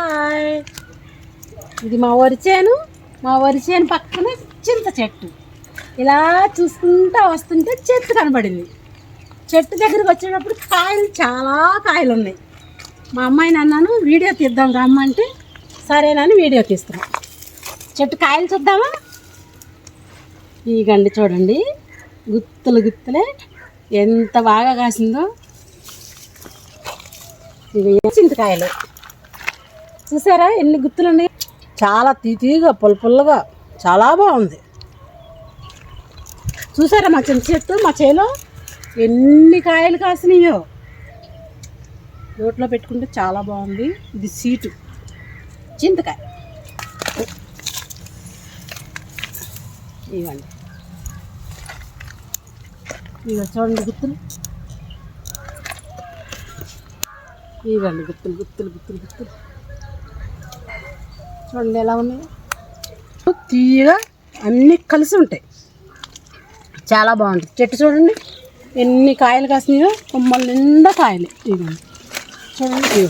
Hi ఇది మా వరి చేను. మా వరి చేను చింత చెట్టు. ఇలా చూసుకుంటా వస్తుంటే చెట్టు కనబడింది. చెట్టు దగ్గరికి వచ్చేటప్పుడు కాయలు చాలా కాయలు ఉన్నాయి. మా అమ్మాయిని అన్నాను వీడియో తీద్దాం రమ్మంటే సరేనని వీడియో తీస్తున్నాం. చెట్టు కాయలు చూద్దామా? ఈ గండి చూడండి. గుత్తులు గుత్తులే. ఎంత బాగా కాసిందో. ఇవి చింతకాయలు. చూసారా ఎన్ని గుత్తులు ఉన్నాయి చాలా తీతీగా పుల్ల పుల్లగా చాలా బాగుంది. చూసారా మా చింత చెట్టు మా చేలో? ఎన్ని కాయలు కాసినాయో? నోట్లో పెట్టుకుంటే చాలా బాగుంది. ఇది సీటు. చింతకాయ. ఇవ్వండి. ఇక చూడండి గుత్తులు. ఇవ్వండి గుత్తులు గుత్తులు గుత్తులు గుత్తులు. చూడండి ఎలా ఉన్నాయి? తీయగా అన్నీ కలిసి ఉంటాయి. చాలా బాగుంటుంది చెట్టు చూడండి. ఎన్ని కాయలు కాసినాయో కొమ్మల నిండా కాయలు. చూడండి.